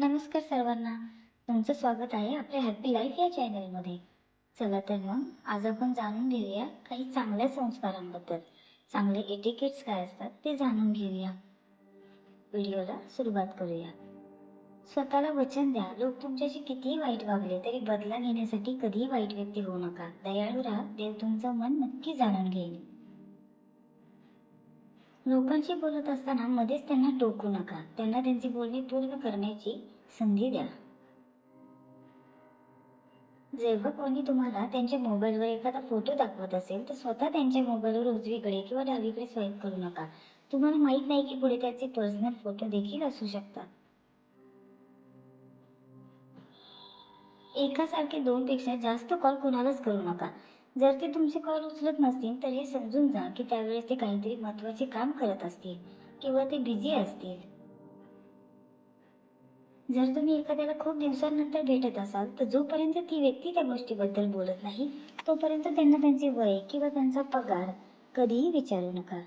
नमस्कार सर्वांना. तुमचं स्वागत आहे आपल्या हॅपी लाईफ या चॅनलमध्ये चला तर मग आज आपण जाणून घेऊया काही चांगल्या संस्कारांबद्दल. चांगले एटिकेट्स काय असतात ते जाणून घेऊया. व्हिडिओला सुरुवात करूया. स्वतःला वचन द्या. लोक तुमच्याशी कितीही वाईट वागले तरी बदला घेण्यासाठी कधीही वाईट व्यक्ती होऊ नका. दयाळू राहा. देव तुमचं मन नक्की जाणून घेईल. लोकांशी बोलत असताना मध्येच त्यांना टोकू नका. त्यांना त्यांची बोलणी पूर्ण करण्याची संधी द्या. जेव्हा कोणी तुम्हाला त्यांच्या मोबाईलवर एखादा फोटो दाखवत असेल तर स्वतः त्यांच्या मोबाईलवर उजवीकडे किंवा डावीकडे स्वाईप करू नका. तुम्हाला माहीत नाही की पुढे त्याचे पर्सनल फोटो देखील असू शकतात. एकासारखे दोन पेक्षा जास्त कॉल कुणालाच करू नका. जर ते तुमचे कॉल उचलत नसतील तर हे समजून जा की त्यावेळेस ते काहीतरी महत्त्वाचे काम करत असतील किंवा ते बिझी असतील. जर तुम्ही एखाद्याला खूप दिवसांनंतर भेटत असाल तर जोपर्यंत ती व्यक्ती त्या गोष्टीबद्दल बोलत नाही तोपर्यंत त्यांना त्यांचे वय किंवा त्यांचा पगार कधीही विचारू नका.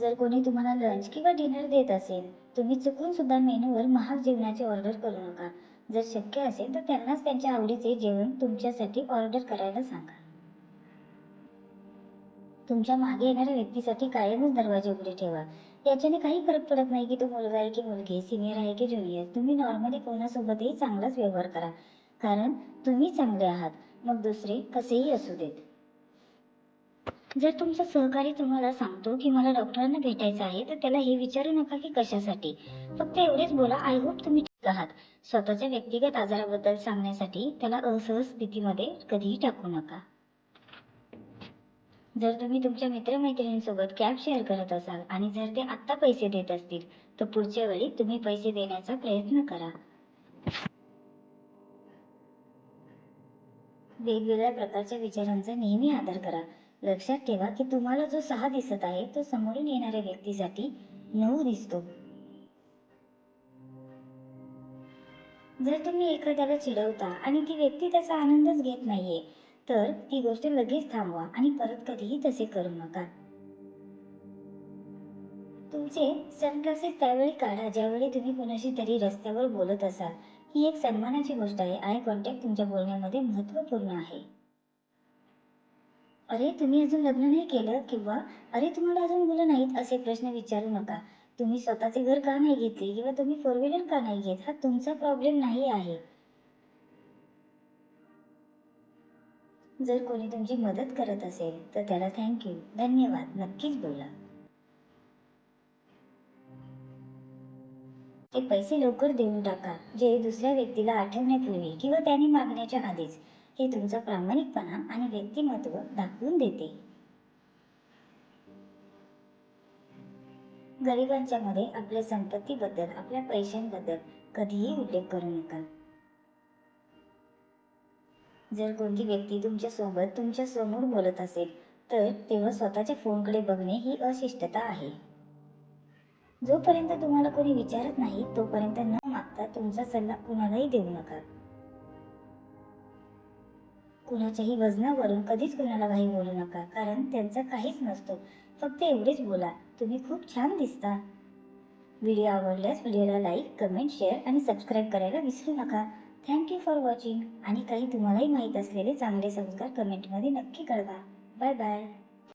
जर कोणी तुम्हाला लंच किंवा डिनर देत असेल तुम्ही चुकून सुद्धा मेनूवर महाग जेवणाची ऑर्डर करू नका. जर शक्य असेल तर त्यांनाच त्यांच्या आवडीचे जेवण तुमच्यासाठी ऑर्डर करायला सांगा. तुमच्या मागे येणाऱ्या व्यक्तीसाठी कायमच दरवाजे उघडे ठेवा. याच्याने काही फरक पडत नाही की तो मुलगा आहे की मुलगी सिनियर आहे की ज्युनियर तुम्ही नॉर्मली कोणासोबतही चांगलाच व्यवहार करा. कारण तुम्ही चांगले आहात. मग दुसरे कसेही असू देत. जर तुमचा सहकारी तुम्हाला सांगतो की मला डॉक्टरांना भेटायचं आहे तर त्याला हे विचारू नका की कशासाठी. फक्त एवढेच बोला आय होप तुम्ही आहात स्वतःच्या व्यक्तिगत आजाराबद्दल सांगण्यासाठी त्याला असहज स्थितीमध्ये कधीही टाकू नका. जर तुम्ही तुमच्या मित्रमैत्रिणींसोबत कॅब शेअर करत असाल आणि जर ते आत्ता पैसे देत असतील तर पुढच्या वेळी तुम्ही पैसे देण्याचा प्रयत्न करा. वेगवेगळ्या प्रकारच्या विचारांचा नेहमी आदर करा. लक्षात ठेवा की तुम्हाला जो सहा दिसत आहे तो समोरून येणाऱ्या व्यक्तीसाठी नऊ दिसतो. जर तुम्ही एखाद्याला चिडवता आणि ती व्यक्ती त्याचा आनंदच घेत नाहीये तर ती गोष्ट लगेच थांबवा आणि परत कधीही तसे करू नका. तुमचे सनग्लासेस त्यावेळी काढा ज्यावेळी तुम्ही कोणाशी तरी रस्त्यावर बोलत असाल. ही एक सन्मानाची गोष्ट आहे आय कॉन्टॅक्ट तुमच्या बोलण्यामध्ये महत्त्वपूर्ण आहे. अरे तुम्ही अजून लग्न नाही केलं किंवा अरे तुम्हाला अजून मुलं नाहीत असे प्रश्न विचारू नका. तुम्ही स्वतःचे घर का नाही घेतले किंवा तुम्ही फोर व्हीलर का नाही घेत? हा तुमचा प्रॉब्लेम नाही आहे. जर कोणी तुमची मदत करत असेल तर त्याला थँक्यू धन्यवाद. नक्कीच बोला. ते पैसे लवकर देऊन टाका जे दुसऱ्या व्यक्तीला आठवण्यापूर्वी किंवा त्याने मागण्याच्या आधीच. हे तुमचा प्रामाणिकपणा आणि व्यक्तिमत्व दाखवून देते. गरिबांच्या मध्ये आपल्या संपत्तीबद्दल आपल्या पैशांबद्दल कधीही उल्लेख करू नका. जर कोणती व्यक्ती तुमच्यासोबत तुमच्यासमोर बोलत असेल तर तेव्हा स्वतःच्या फोनकडे बघणे ही अशिष्टता आहे. जोपर्यंत तुम्हाला कोणी विचारत नाही तोपर्यंत न मागता तुमचा सल्ला कुणालाही देऊ नका. कुणाच्याही वजनावरून कधीच कुणाला काही बोलू नका कारण त्यांचा काहीच नसतो. फक्त एवढेच बोला. तुम्ही खूप छान दिसता. व्हिडिओ आवडल्यास व्हिडिओला लाईक कमेंट शेअर आणि सबस्क्राईब करायला विसरू नका. Thank you for watching. आणि काही तुम्हालाही माहीत असलेले चांगले संस्कार कमेंटमध्ये नक्की कळवा. Bye bye.